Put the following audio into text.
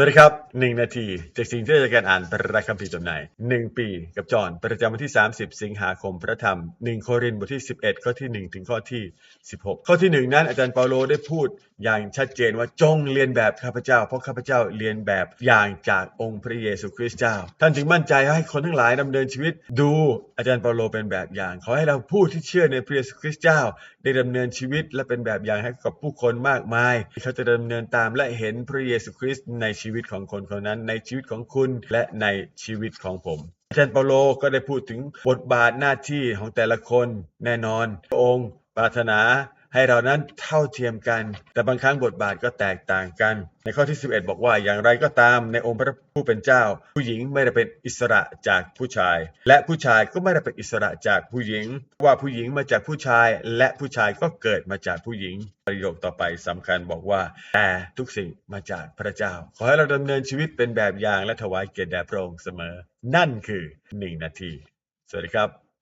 สวัสดีครับ 1 นาที จากสิ่งที่เราจะการอ่านพระคัมภีร์จำหน่าย1 ปี กับจอห์นประจำวันที่ 30 สิงหาคมพระธรรม 1 โครินธ์บทที่ 11 ข้อที่ 1 ถึงข้อที่ 16 ข้อที่ 1 นั้นอาจารย์เปาโลได้พูดอย่างชัดเจนว่าจงเรียนแบบข้าพเจ้า เพราะข้าพเจ้าเรียนแบบอย่างจากองค์พระเยซูคริสต์เจ้า ท่านจึงมั่นใจให้คนทั้งหลายดำเนินชีวิต ดูอาจารย์เปาโลเป็นแบบอย่าง ขอให้เราผู้ที่เชื่อในพระเยซูคริสต์เจ้า ได้ดำเนินชีวิตและเป็นแบบอย่างให้กับผู้คนมากมายที่เขาจะดำเนินตามและเห็นพระเยซูคริสต์ในชีวิตีวิตของคนคนนั้น ในชีวิตของคุณและในชีวิตของผมอาจารย์เปาโลก็ได้พูดถึงบทบาทหน้าที่ของแต่ละคนแน่นอนพระองค์ปรารถนา ให้เรานั้นเท่าเทียมกัน แต่บางครั้งบทบาทก็แตกต่างกัน ในข้อที่ 11 บอกว่าอย่างไรก็ตามในองค์พระผู้เป็นเจ้า ผู้หญิงไม่ได้เป็นอิสระจากผู้ชาย และผู้ชายก็ไม่ได้เป็นอิสระจากผู้หญิง ว่าผู้หญิงมาจากผู้ชาย และผู้ชายก็เกิดมาจากผู้หญิง ประโยคต่อไปสำคัญบอกว่า แต่ทุกสิ่งมาจากพระเจ้า ขอให้เราดำเนินชีวิตเป็นแบบอย่างและถวายเกียรติแด่พระองค์เสมอ นั่นคือ 1 นาที สวัสดีครับ